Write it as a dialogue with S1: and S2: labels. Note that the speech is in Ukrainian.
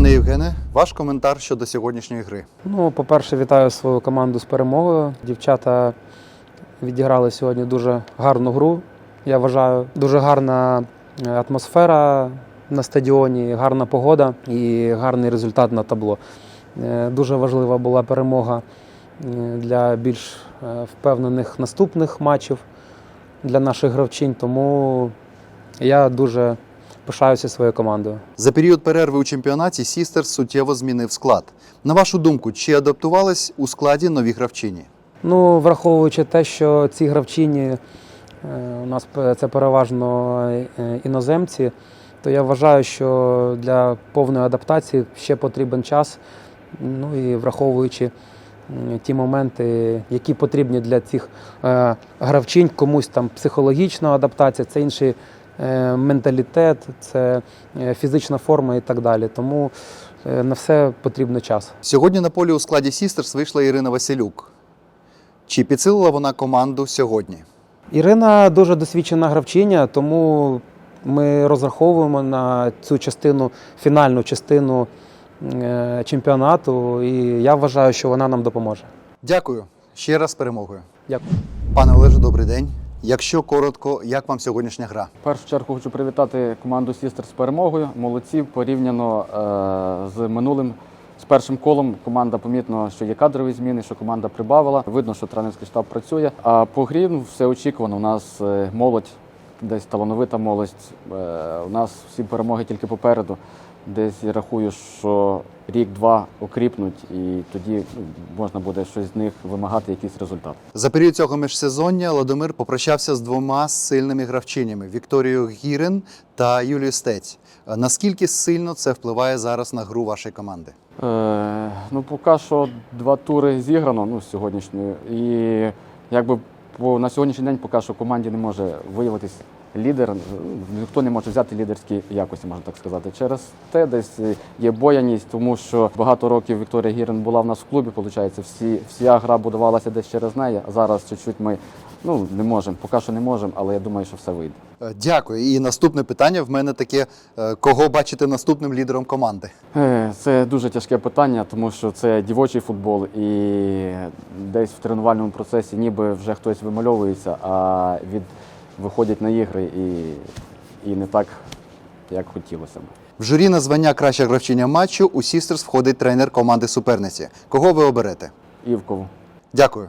S1: Пане Євгене, ваш коментар щодо сьогоднішньої гри.
S2: Ну, по-перше, вітаю свою команду з перемогою. Дівчата відіграли сьогодні дуже гарну гру. Я вважаю, дуже гарна е, атмосфера на стадіоні, гарна погода і гарний результат на табло. Е, Дуже важлива була перемога е, для більш впевнених наступних матчів для наших гравчинь, тому я дуже пишаюся своєю командою.
S1: За період перерви у чемпіонаті Сістер суттєво змінив склад. На вашу думку, чи адаптувались у складі нові гравчині?
S2: Ну, враховуючи те, що ці гравчині е, у нас це переважно е, іноземці, то я вважаю, що для повної адаптації ще потрібен час. Ну і враховуючи ті моменти, які потрібні для цих е, гравчинь, комусь там психологічна адаптація, це інший е, менталітет, це е, фізична форма і так далі. Тому е, на все потрібно час.
S1: Сьогодні на полі у складі Сістерс вийшла Ірина Василюк. Чи підсилила вона команду сьогодні?
S2: Ірина дуже досвідчена гравчиня, тому ми розраховуємо на цю частину, фінальну частину е, чемпіонату, і я вважаю, що вона нам допоможе.
S1: Дякую ще раз з перемогою.
S2: Дякую.
S1: Пане Олеже, добрий день. Якщо коротко, як вам сьогоднішня гра?
S3: В першу чергу хочу привітати команду Сістер з перемогою. Молодці порівняно е, з минулим. З першим колом команда помітно, що є кадрові зміни, що команда прибавила. Видно, що тренерський штаб працює. А по грі ну, все очікувано. У нас е, молодь, десь талановита молодь. Е, у нас всі перемоги тільки попереду. Десь я рахую, що рік-два окріпнуть, і тоді ну, можна буде щось з них вимагати, якийсь результат.
S1: За період цього міжсезоння Ладомир попрощався з двома сильними гравчинями Вікторією Гірин та Юлією Стець. Наскільки сильно це впливає зараз на гру вашої команди?
S3: Е, ну, поки що два тури зіграно ну, сьогоднішньої. І якби по, на сьогоднішній день поки що команді не може виявитись лідер. Ну, Ніхто не може взяти лідерські якості, можна так сказати. Через те десь є бояність, тому що багато років Вікторія Гірин була в нас в клубі, виходить, всі, вся гра будувалася десь через неї, а зараз чуть-чуть ми ну, не можемо, поки що не можемо, але я думаю, що все вийде.
S1: Е, Дякую. І наступне питання в мене таке: е, кого бачите наступним лідером команди?
S3: Е, Це дуже тяжке питання, тому що це дівочий футбол, і десь в тренувальному процесі ніби вже хтось вимальовується, а від виходять на ігри і, і не так, як хотілося б.
S1: В журі на звання краща гравчиня матчу у Сістерс входить тренер команди суперниці. Кого ви оберете?
S3: Івкову.
S1: Дякую.